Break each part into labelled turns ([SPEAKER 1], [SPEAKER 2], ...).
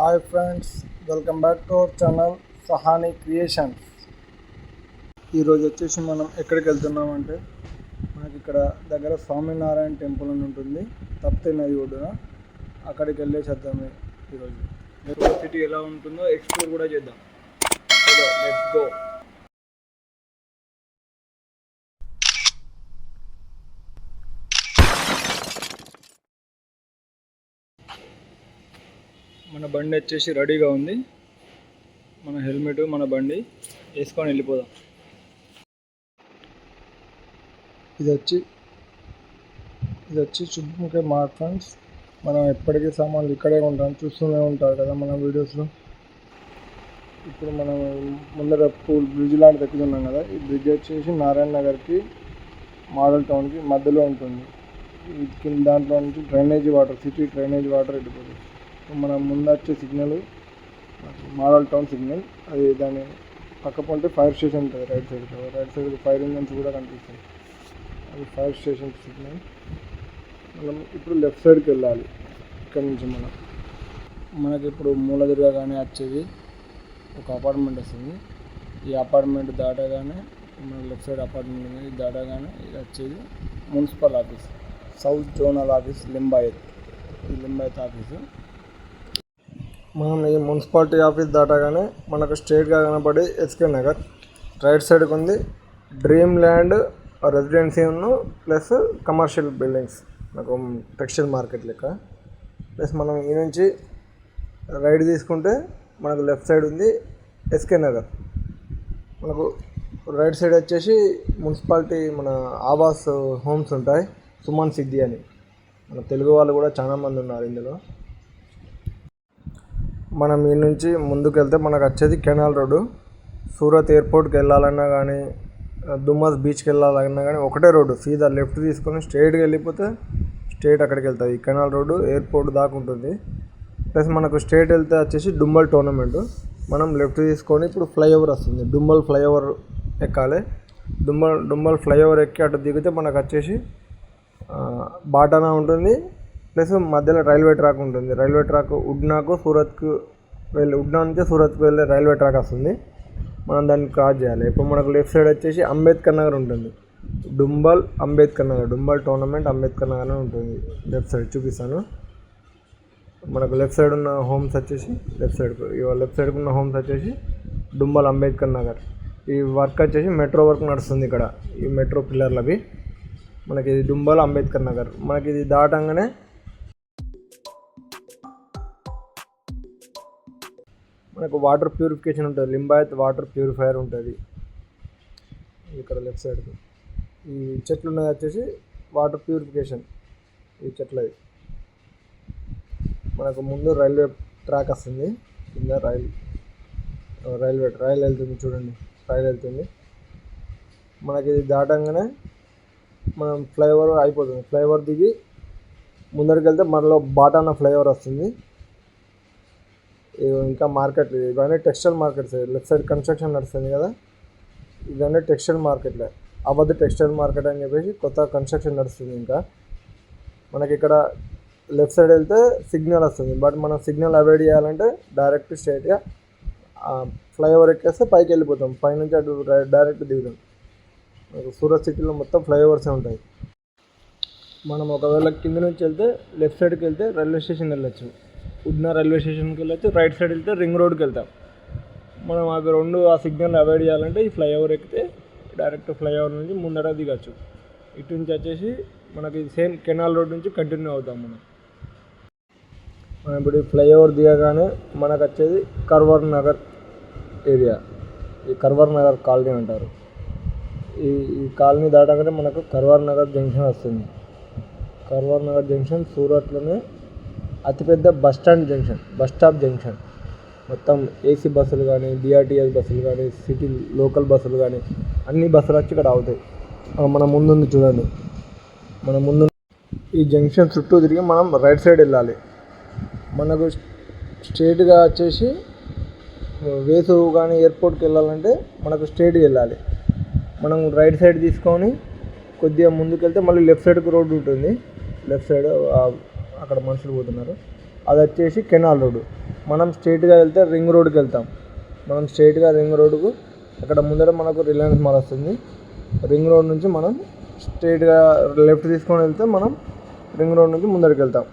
[SPEAKER 1] Hi friends welcome back to our channel Sahani creations ఈరోజు వచ్చేసి మనం ఎక్కడికి వెళ్తున్నామంటే మనకి ఇక్కడ దగ్గర స్వామినారాయణ టెంపుల్ అని ఉంటుంది తప్తే నది ఒడ్డున. అక్కడికి వెళ్ళేసి చేద్దాం ఈరోజు సిటీ ఎలా ఉంటుందో ఎక్స్ప్లోర్ కూడా చేద్దాం. లెట్స్ గో మన బండి వచ్చేసి రెడీగా ఉంది. మన హెల్మెట్ మన బండి వేసుకొని వెళ్ళిపోదాం. ఇది వచ్చి ఇది వచ్చి చుట్టుముఖే మా ఫ్రెండ్స్. మనం ఎప్పటికీ సామాన్లు ఇక్కడే ఉంటాం చూస్తూనే ఉంటారు కదా మన వీడియోస్లో. ఇప్పుడు మనం ముందర పూల్ బ్రిడ్జ్ లాంటిది ఎక్కుతున్నాం కదా. ఈ బ్రిడ్జ్ వచ్చేసి నారాయణ నగర్కి మోడల్ టౌన్కి మధ్యలో ఉంటుంది. కింద దాంట్లో నుంచి drainage water city drainage water వెళ్ళిపోతుంది. మన ముందు వచ్చే సిగ్నల్ మాడల్ టౌన్ సిగ్నల్ అది దాని పక్క పొంటే ఫైర్ స్టేషన్ ఉంటుంది right side right side fire engines కూడా కనిపిస్తాయి. అది ఫైర్ స్టేషన్ సిగ్నల్. మనం ఇప్పుడు లెఫ్ట్ సైడ్కి వెళ్ళాలి ఇక్కడ నుంచి మనం. మనకి ఇప్పుడు మూలదుర్గగానే వచ్చేది ఒక అపార్ట్మెంట్ వస్తుంది. ఈ అపార్ట్మెంట్ దాటగానే మన లెఫ్ట్ సైడ్ అపార్ట్మెంట్ ఉంది ఇది దాటగానే ఇది వచ్చేది municipal office south zonal office Limbayat. ఈ లింబాయత్ ఆఫీసు. మనం ఈ మున్సిపాలిటీ ఆఫీస్ దాటగానే మనకు స్ట్రేట్గా కనపడి ఎస్కే నగర్. రైట్ సైడ్కి ఉంది. Dream land residency plus commercial buildings. నాకు టెక్స్టైల్ మార్కెట్ లెక్క. ప్లస్ మనం ఈ నుంచి రైట్ తీసుకుంటే మనకు లెఫ్ట్ సైడ్ ఉంది ఎస్కే నగర్. మనకు రైట్ సైడ్ వచ్చేసి మున్సిపాలిటీ మన ఆవాస్ హోమ్స్ ఉంటాయి. సుమన్ సిద్ధి అని. మన తెలుగు వాళ్ళు కూడా చాలా మంది ఉన్నారు ఇందులో. మనం ఈ నుంచి ముందుకు వెళ్తే మనకు వచ్చేది కెనాల్ రోడ్డు. సూరత్ ఎయిర్పోర్ట్కి వెళ్ళాలన్నా కానీ దుమ్మస్ బీచ్కి వెళ్ళాలన్నా కానీ ఒకటే రోడ్డు. సీదా లెఫ్ట్ తీసుకొని స్ట్రైట్గా వెళ్ళిపోతే స్ట్రైట్ అక్కడికి వెళ్తుంది. ఈ కెనాల్ రోడ్డు ఎయిర్పోర్ట్ దాకా ఉంటుంది. ప్లస్ మనకు స్ట్రైట్ వెళ్తే వచ్చేసి డుంబల్ టోర్నమెంట్. మనం లెఫ్ట్ తీసుకొని ఇప్పుడు ఫ్లైఓవర్ వస్తుంది. డుంబల్ ఫ్లైఓవర్ ఎక్కాలి. డుంబల్ డుంబల్ ఫ్లైఓవర్ ఎక్కి అటు దిగితే మనకు వచ్చేసి బాటానా ఉంటుంది. ప్లస్ మధ్యలో రైల్వే ట్రాక్ ఉంటుంది. రైల్వే ట్రాక్ ఉడ్నాకు సూరత్కు వెళ్ళి ఉడ్నా నుంచి సూరత్కు వెళ్ళే రైల్వే ట్రాక్ వస్తుంది. మనం దాన్ని క్రాస్ చేయాలి. ఇప్పుడు మనకు లెఫ్ట్ సైడ్ వచ్చేసి అంబేద్కర్ నగర్ ఉంటుంది. డుంబల్ అంబేద్కర్ నగర్ డుంబల్ టోర్నమెంట్ అంబేద్కర్ నగర్ ఉంటుంది. లెఫ్ట్ సైడ్ చూపిస్తాను. మనకు లెఫ్ట్ సైడ్ ఉన్న హోమ్స్ వచ్చేసి లెఫ్ట్ సైడ్ లెఫ్ట్ సైడ్కి ఉన్న హోమ్స్ వచ్చేసి డుంబల్ అంబేద్కర్ నగర్. ఈ వర్క్ వచ్చేసి మెట్రో వర్క్ నడుస్తుంది ఇక్కడ. ఈ మెట్రో పిల్లర్లవి మనకి ఇది డుంబల్ అంబేద్కర్ నగర్. మనకి ఇది దాటంగానే మనకు వాటర్ ప్యూరిఫికేషన్ ఉంటుంది. లింబాయత్ వాటర్ ప్యూరిఫైయర్ ఉంటుంది. ఇక్కడ లెఫ్ట్ సైడ్ ఈ చెట్లు ఉన్నది వచ్చేసి వాటర్ ప్యూరిఫికేషన్ ఈ చెట్లది. మనకు ముందు రైల్వే ట్రాక్ వస్తుంది. కింద రైల్ రైల్వే రైలు వెళ్తుంది చూడండి. రైలు వెళ్తుంది. మనకి ఇది దాటంగానే మనం ఫ్లైఓవర్ అయిపోతుంది. ఫ్లైఓవర్ దిగి ముందరికి వెళ్తే మనలో బాటాన ఫ్లైఓవర్ వస్తుంది. ఇంకా మార్కెట్ ఇవన్నీ textile markets left side construction నడుస్తుంది కదా. ఇవన్నీ టెక్స్టైల్ మార్కెట్లే అబద్ధ టెక్స్టైల్ మార్కెట్ అని చెప్పేసి కొత్త కన్స్ట్రక్షన్ నడుస్తుంది ఇంకా. మనకి ఇక్కడ లెఫ్ట్ సైడ్ వెళ్తే సిగ్నల్ వస్తుంది. బట్ మనం సిగ్నల్ అవాయిడ్ చేయాలంటే డైరెక్ట్ స్ట్రైట్గా ఫ్లైఓవర్ ఎక్కేస్తే పైకి వెళ్ళిపోతాం. పైనుంచి అటు డైరెక్ట్ దిగుతాం. మనకు సూరత్ సిటీలో మొత్తం ఫ్లైఓవర్సే ఉంటాయి. మనం ఒకవేళ కింద నుంచి వెళ్తే లెఫ్ట్ సైడ్కి వెళ్తే రైల్వే స్టేషన్ వెళ్ళచ్చు. ఉడ్నా రైల్వే స్టేషన్కి వెళ్ళొచ్చు రైట్ సైడ్ వెళ్తే రింగ్ రోడ్కి వెళ్తాం. మనం అవి రెండు ఆ సిగ్నల్ అవాయిడ్ చేయాలంటే ఈ ఫ్లైఓవర్ ఎక్కితే డైరెక్ట్ ఫ్లైఓవర్ నుంచి ముందర దిగచ్చు. ఇటు నుంచి వచ్చేసి మనకి సేమ్ కెనాల్ రోడ్ నుంచి కంటిన్యూ అవుతాం మనం. మనం ఇప్పుడు ఈ ఫ్లైఓవర్ దిగగానే మనకు వచ్చేది కర్వర్ నగర్ ఏరియా. ఈ కర్వర్ నగర్ కాలనీ అంటారు. ఈ ఈ కాలనీ దాటగానే మనకు కర్వర్ నగర్ జంక్షన్ వస్తుంది. కర్వార్ నగర్ జంక్షన్ సూరత్లోనే అతిపెద్ద bus stand junction bus stop junction. మొత్తం ఏసీ బస్సులు కానీ బీఆర్టీఎస్ బస్సులు కానీ సిటీ లోకల్ బస్సులు కానీ అన్ని బస్సులు వచ్చి ఇక్కడ అవుతాయి మనం మన ముందుంది చూడండి. మన ముందు ఈ జంక్షన్ చుట్టూ తిరిగి మనం రైట్ సైడ్ వెళ్ళాలి. మనకు స్ట్రేట్గా వచ్చేసి వేసు కానీ ఎయిర్పోర్ట్కి వెళ్ళాలంటే మనకు స్ట్రేట్కి వెళ్ళాలి. మనం రైట్ సైడ్ తీసుకొని కొద్దిగా ముందుకు వెళ్తే మళ్ళీ లెఫ్ట్ సైడ్కి రోడ్డు ఉంటుంది. లెఫ్ట్ సైడ్ అక్కడ మనుషులు పోతున్నారు. అది వచ్చేసి కెనాల్ రోడ్ మనం స్ట్రైట్గా వెళ్తే రింగ్ రోడ్కి వెళ్తాం. మనం స్ట్రైట్గా రింగ్ రోడ్కు అక్కడ ముందర మనకు రిలయన్స్ మాల్ వస్తుంది. రింగ్ రోడ్ నుంచి మనం స్ట్రైట్గా లెఫ్ట్ తీసుకొని వెళ్తే మనం రింగ్ రోడ్ నుంచి ముందరికి వెళ్తాం.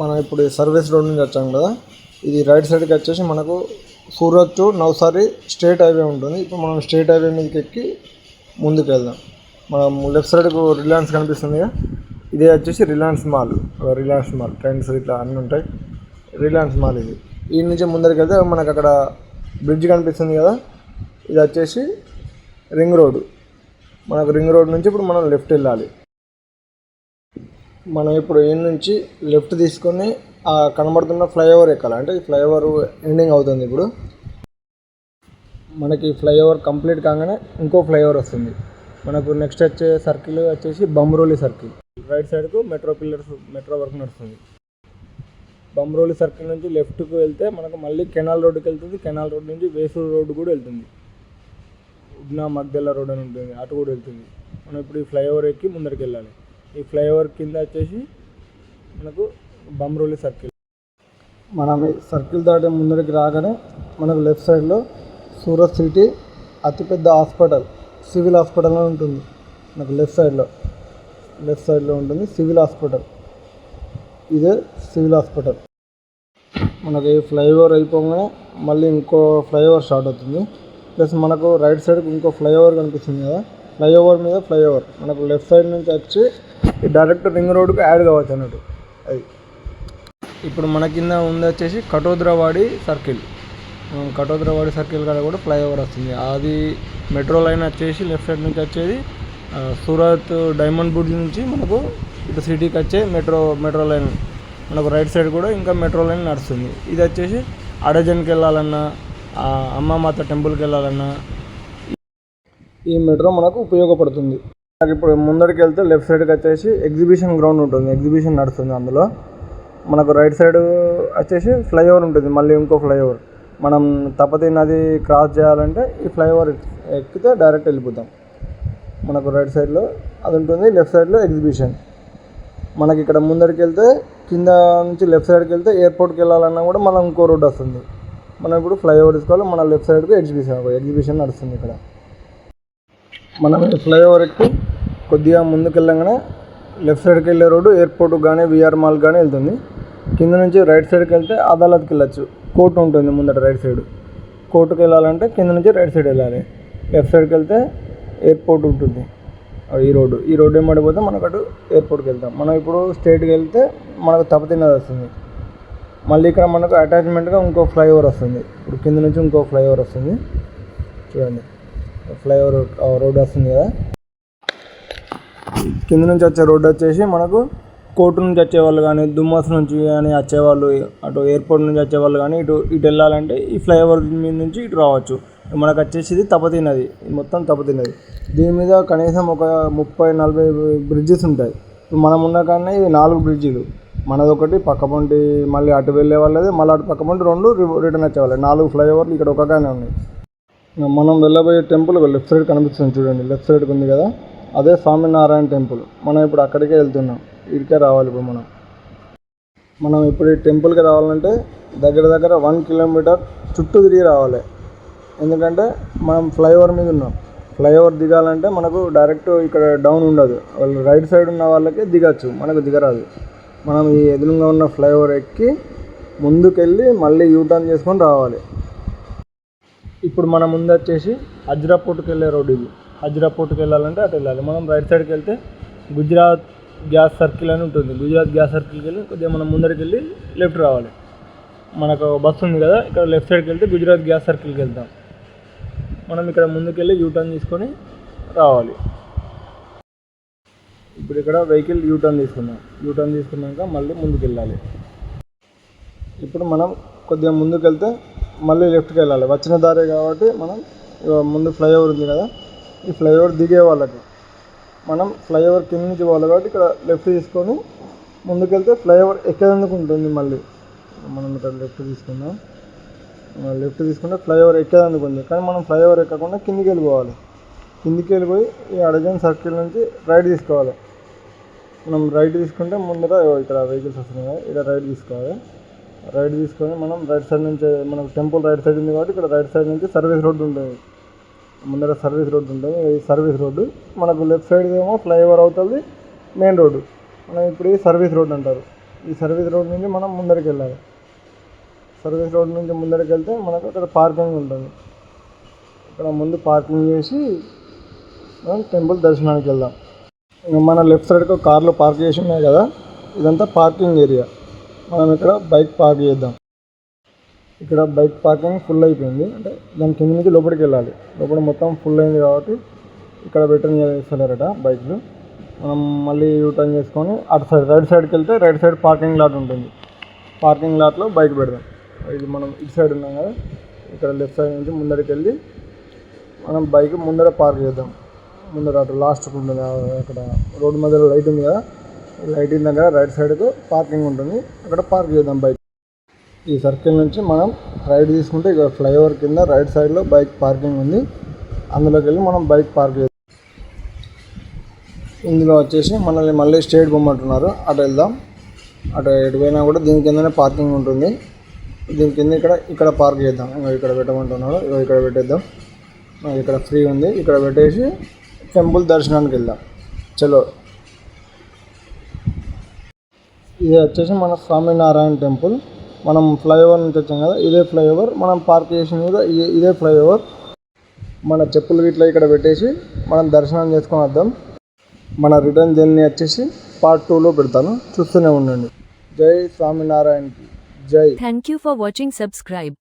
[SPEAKER 1] మనం ఇప్పుడు సర్వీస్ రోడ్ నుంచి వచ్చాం కదా. ఇది రైట్ సైడ్కి వచ్చేసి మనకు Surat to Navsari state highway ఉంటుంది. ఇప్పుడు మనం స్టేట్ హైవే మీదకి ఎక్కి ముందుకు వెళ్దాం. మనం లెఫ్ట్ సైడ్కు రిలయన్స్ కనిపిస్తుంది ఇదే వచ్చేసి Reliance mall Reliance mall Trends ఇట్లా అన్నీ ఉంటాయి. రిలయన్స్ మాల్ ఇది. ఈ నుంచి ముందరికి వెళ్తే మనకు అక్కడ బ్రిడ్జ్ కనిపిస్తుంది కదా? ఇది వచ్చేసి రింగ్ రోడ్. మనకు రింగ్ రోడ్ నుంచి ఇప్పుడు మనం లెఫ్ట్ వెళ్ళాలి. మనం ఇప్పుడు ఈ నుంచి లెఫ్ట్ తీసుకొని ఆ కనబడుతున్న ఫ్లైఓవర్ ఎక్కాలి. అంటే ఈ ఫ్లైఓవర్ ఎండింగ్ అవుతుంది ఇప్పుడు. మనకి ఫ్లైఓవర్ కంప్లీట్ కాగానే ఇంకో ఫ్లైఓవర్ వస్తుంది. మనకు నెక్స్ట్ వచ్చే సర్కిల్ వచ్చేసి బమ్రోలి సర్కిల్. రైట్ సైడ్కు మెట్రో పిల్లర్స్ మెట్రో వర్క్ నడుస్తుంది. బమ్రోలి సర్కిల్ నుంచి లెఫ్ట్కు వెళ్తే మనకు మళ్ళీ కెనాల్ రోడ్డుకి వెళ్తుంది. కెనాల్ రోడ్ నుంచి వేసూరు రోడ్డు కూడా వెళ్తుంది. ఉడ్నా మగ్దెల్ల రోడ్ అని ఉంటుంది. అటు కూడా వెళ్తుంది. మనం ఇప్పుడు ఈ ఫ్లైఓవర్ ఎక్కి ముందరికి వెళ్ళాలి. ఈ ఫ్లైఓవర్ కింద వచ్చేసి మనకు బమ్రోలి సర్కిల్. మనం సర్కిల్ దాటి ముందరికి రాగానే మనకు లెఫ్ట్ సైడ్లో సూరత్ సిటీ అతిపెద్ద హాస్పిటల్ సివిల్ హాస్పిటల్ అని ఉంటుంది. మనకు లెఫ్ట్ సైడ్లో. లెఫ్ట్ సైడ్లో ఉంటుంది. సివిల్ హాస్పిటల్ ఇదే సివిల్ హాస్పిటల్ మనకి ఫ్లైఓవర్ అయిపోగానే మళ్ళీ ఇంకో ఫ్లైఓవర్ స్టార్ట్ అవుతుంది. ప్లస్ మనకు రైట్ సైడ్కి ఇంకో ఫ్లైఓవర్ కనిపిస్తుంది కదా. ఫ్లైఓవర్ మీద ఫ్లైఓవర్ మనకు లెఫ్ట్ సైడ్ నుంచి వచ్చి ఈ డైరెక్ట్ రింగ్ రోడ్కి యాడ్ కావచ్చు అన్నట్టు. అది. ఇప్పుడు మన కింద ఉంది వచ్చేసి కటోద్రవాడి సర్కిల్ కటోద్రవాడి సర్కిల్ కాడ కూడా ఫ్లైఓవర్ వస్తుంది. అది మెట్రో లైన్ వచ్చేసి లెఫ్ట్ సైడ్ నుంచి వచ్చేది సూరత్ డైమండ్ బ్రిడ్జ్ నుంచి మనకు ఇటు సిటీకి వచ్చే మెట్రో మెట్రో లైన్ మనకు రైట్ సైడ్ కూడా ఇంకా మెట్రో లైన్ నడుస్తుంది. ఇది వచ్చేసి అడజన్కి వెళ్ళాలన్నా అమ్మమాత టెంపుల్కి వెళ్ళాలన్నా ఈ మెట్రో మనకు ఉపయోగపడుతుంది. నాకు ఇప్పుడు ముందరికి వెళ్తే లెఫ్ట్ సైడ్కి వచ్చేసి ఎగ్జిబిషన్ గ్రౌండ్ ఉంటుంది. ఎగ్జిబిషన్ నడుస్తుంది అందులో. మనకు రైట్ సైడ్ వచ్చేసి ఫ్లైఓవర్ ఉంటుంది. మళ్ళీ ఇంకో ఫ్లైఓవర్. మనం తపతి నది క్రాస్ చేయాలంటే ఈ ఫ్లైఓవర్ ఎక్కితే డైరెక్ట్ వెళ్ళిపోతాం. మనకు రైట్ సైడ్లో అది ఉంటుంది లెఫ్ట్ సైడ్లో ఎగ్జిబిషన్ మనకి ఇక్కడ ముందరికి వెళ్తే కింద నుంచి లెఫ్ట్ సైడ్కి వెళ్తే ఎయిర్పోర్ట్కి వెళ్ళాలన్నా కూడా మనం ఇంకో రోడ్ వస్తుంది. మనం ఇప్పుడు ఫ్లైఓవర్ తీసుకోవాలి మన లెఫ్ట్ సైడ్కి ఎగ్జిబిషన్ ఎగ్జిబిషన్ నడుస్తుంది ఇక్కడ. మనం ఫ్లైఓవర్కి ఫ్లైఓవర్ ఎక్కి కొద్దిగా ముందుకు వెళ్ళగానే లెఫ్ట్ సైడ్కి వెళ్ళే రోడ్డు ఎయిర్పోర్ట్ కానీ విఆర్ మాల్ కానీ వెళ్తుంది. కింద నుంచి రైట్ సైడ్కి వెళ్తే అదాలత్కి వెళ్ళచ్చు. కోర్టు ఉంటుంది ముందట రైట్ సైడ్ కోర్టుకి వెళ్ళాలంటే కింద నుంచి రైట్ సైడ్ వెళ్ళాలి. లెఫ్ట్ సైడ్కి వెళ్తే ఎయిర్పోర్ట్ ఉంటుంది. ఈ రోడ్డు. ఈ రోడ్డు ఏమడిపోతే మనకు అటు ఎయిర్పోర్ట్కి వెళ్తాం. మనం ఇప్పుడు స్ట్రైట్కి వెళ్తే మనకు తప్పతిన్నది వస్తుంది. మళ్ళీ ఇక్కడ మనకు అటాచ్మెంట్గా ఇంకో ఫ్లైఓవర్ వస్తుంది. ఇప్పుడు కింద నుంచి ఇంకో ఫ్లైఓవర్ వస్తుంది. చూడండి. ఫ్లైఓవర్ రోడ్ వస్తుంది కదా. కింద నుంచి వచ్చే రోడ్డు వచ్చేసి మనకు కోర్టు నుంచి వచ్చేవాళ్ళు కానీ దుమ్మస్ నుంచి కానీ వచ్చేవాళ్ళు అటు ఎయిర్పోర్ట్ నుంచి వచ్చేవాళ్ళు కానీ ఇటు ఇటు వెళ్ళాలంటే ఈ ఫ్లైఓవర్ మీద నుంచి ఇటు రావచ్చు. మనకు వచ్చేసి ఇది తపతి నది ఇది మొత్తం తపతి నది దీని మీద కనీసం ఒక ముప్పై నలభై బ్రిడ్జెస్ ఉంటాయి. మనం ఉన్న కానీ ఇవి నాలుగు బ్రిడ్జిలు మనదొకటి పక్కపొంటి మళ్ళీ అటు వెళ్ళే వాళ్ళది మళ్ళీ అటు పక్కపొంటి రెండు రి- రిటర్న్ వచ్చేవాళ్ళు. నాలుగు ఫ్లైఓవర్లు ఇక్కడ ఒకగానే ఉన్నాయి. మనం వెళ్ళబోయే టెంపుల్ లెఫ్ట్ సైడ్ కనిపిస్తుంది చూడండి. లెఫ్ట్ సైడ్కి ఉంది కదా? అదే స్వామినారాయణ టెంపుల్ మనం ఇప్పుడు అక్కడికే వెళ్తున్నాం. ఇక్కడికే రావాలి ఇప్పుడు మనం. మనం ఇప్పుడు ఈ టెంపుల్కి రావాలంటే దగ్గర దగ్గర వన్ కిలోమీటర్ చుట్టూ తిరిగి రావాలి. ఎందుకంటే మనం ఫ్లైఓవర్ మీద ఉన్నాం. ఫ్లైఓవర్ దిగాలంటే మనకు డైరెక్ట్ ఇక్కడ డౌన్ ఉండదు. వాళ్ళు రైట్ సైడ్ ఉన్న వాళ్ళకి దిగచ్చు. మనకు దిగరాదు. మనం ఈ ఎదురుగా ఉన్న ఫ్లైఓవర్ ఎక్కి ముందుకెళ్ళి మళ్ళీ యూటర్న్ చేసుకొని రావాలి. ఇప్పుడు మన ముందు వచ్చేసి హజ్రాపూట్కి వెళ్ళే రోడ్ ఇది. హజ్రాపూట్కి వెళ్ళాలంటే అటు వెళ్ళాలి. మనం రైట్ సైడ్కి వెళ్తే గుజరాత్ గ్యాస్ సర్కిల్ అని ఉంటుంది. గుజరాత్ గ్యాస్ సర్కిల్కి వెళ్ళి కొద్దిగా మనం ముందరికి వెళ్ళి లెఫ్ట్ రావాలి. మనకు బస్సు ఉంది కదా ఇక్కడ లెఫ్ట్ సైడ్కి వెళ్తే గుజరాత్ గ్యాస్ సర్కిల్కి వెళ్తాం. మనం ఇక్కడ ముందుకెళ్ళి యూటర్న్ తీసుకొని రావాలి. ఇప్పుడు ఇక్కడ వెహికల్ యూటర్న్ తీసుకున్నాం యూటర్న్ తీసుకున్నాక మళ్ళీ ముందుకు వెళ్ళాలి ఇప్పుడు మనం కొద్దిగా ముందుకు వెళ్తే మళ్ళీ లెఫ్ట్కి వెళ్ళాలి వచ్చిన దారే కాబట్టి మనం ముందు ఫ్లైఓవర్ ఉంది కదా ఈ ఫ్లైఓవర్ దిగే వాళ్ళకి. మనం ఫ్లైఓవర్ కింద నుంచి పోవాలి కాబట్టి ఇక్కడ లెఫ్ట్ తీసుకొని ముందుకెళ్తే ఫ్లైఓవర్ ఎక్కేందుకు ఉంటుంది మళ్ళీ. మనం ఇక్కడ లెఫ్ట్ తీసుకుందాం. లెఫ్ట్ తీసుకుంటే ఫ్లైఓవర్ ఎక్కేందుకు ఉంది కానీ మనం ఫ్లైఓవర్ ఎక్కకుండా కిందికి వెళ్ళిపోవాలి. కిందికి వెళ్ళిపోయి ఈ అడజన్ సర్కిల్ నుంచి రైట్ తీసుకోవాలి. మనం రైట్ తీసుకుంటే ముందర ఇక్కడ వెహికల్స్ వస్తున్నాయి కదా ఇక్కడ రైట్ తీసుకోవాలి. రైట్ తీసుకొని మనం రైట్ సైడ్ నుంచి మనకు టెంపుల్ రైట్ సైడ్ ఉంది కాబట్టి ఇక్కడ రైట్ సైడ్ నుంచి సర్వీస్ రోడ్డు ఉంటుంది. ముందర సర్వీస్ రోడ్డు ఉంటుంది. ఈ సర్వీస్ రోడ్డు మనకు లెఫ్ట్ సైడ్ ఏమో ఫ్లైఓవర్ అవుతుంది మెయిన్ రోడ్డు మనం ఇప్పుడు ఈ సర్వీస్ రోడ్ అంటారు. ఈ సర్వీస్ రోడ్ నుంచి మనం ముందరికి వెళ్ళాలి. సర్వీస్ రోడ్ నుంచి ముందరికి వెళ్తే మనకు అక్కడ పార్కింగ్ ఉంటుంది. ఇక్కడ ముందు పార్కింగ్ చేసి మనం టెంపుల్ దర్శనానికి వెళ్దాం. ఇంకా మన లెఫ్ట్ సైడ్కి కార్లు పార్క్ చేసి ఉన్నాయి కదా ఇదంతా పార్కింగ్ ఏరియా. మనం ఇక్కడ బైక్ పార్క్ చేద్దాం. ఇక్కడ బైక్ పార్కింగ్ ఫుల్ అయిపోయింది. అంటే దాని కింద నుంచి లోపలికి వెళ్ళాలి. లోపల మొత్తం ఫుల్ అయింది కాబట్టి ఇక్కడ రిటర్న్ చేస్తలేరట బైక్లు. మనం మళ్ళీ యూటర్న్ చేసుకొని అటు సైడ్ రైట్ సైడ్కి వెళ్తే రైట్ సైడ్ పార్కింగ్ లాట్ ఉంటుంది. పార్కింగ్ లాట్లో బైక్ పెడదాం. ఇది మనం ఇటు సైడ్ ఉన్నాం కదా ఇక్కడ లెఫ్ట్ సైడ్ నుంచి ముందరికి వెళ్ళి మనం బైక్ ముందర పార్క్ చేద్దాం. ముందర అటు లాస్ట్కి ఉంటుంది అక్కడ రోడ్డు మధ్యలో లైట్ ఉంది కదా లైట్ ఉంది దగ్గర రైట్ సైడ్కు పార్కింగ్ ఉంటుంది. అక్కడ పార్క్ చేద్దాం బైక్. ఈ సర్కిల్ నుంచి మనం రైట్ తీసుకుంటే ఇక్కడ ఫ్లైఓవర్ కింద రైట్ సైడ్లో బైక్ పార్కింగ్ ఉంది. అందులోకి వెళ్ళి మనం బైక్ పార్క్ చేద్దాం. ఇందులో వచ్చేసి మనల్ని మళ్ళీ స్టేట్ పొమ్మంటున్నారు అటు వెళ్దాం. అటు ఎటు పోయినా కూడా దీని కిందనే పార్కింగ్ ఉంటుంది. దీని కింద ఇక్కడ ఇక్కడ పార్క్ చేద్దాం. ఇంకా ఇక్కడ పెట్టమంటున్నారు ఇక్కడ పెట్టేద్దాం. ఇక్కడ ఫ్రీ ఉంది. ఇక్కడ పెట్టేసి టెంపుల్ దర్శనానికి వెళ్దాం. చలో. ఇది వచ్చేసి మన స్వామినారాయణ టెంపుల్ మనం ఫ్లైఓవర్ నుంచి వచ్చాం కదా ఇదే ఫ్లైఓవర్ మనం పార్క్ చేసిన కూడా ఇదే ఇదే ఫ్లైఓవర్ మన చెప్పులు వీటిలో ఇక్కడ పెట్టేసి మనం దర్శనం చేసుకొని వద్దాం. మన రిటర్న్ జర్నీ వచ్చేసి పార్ట్ టూలో పెడతాను. చూస్తూనే ఉండండి. జై స్వామినారాయణకి. జై
[SPEAKER 2] Thank you for watching subscribe.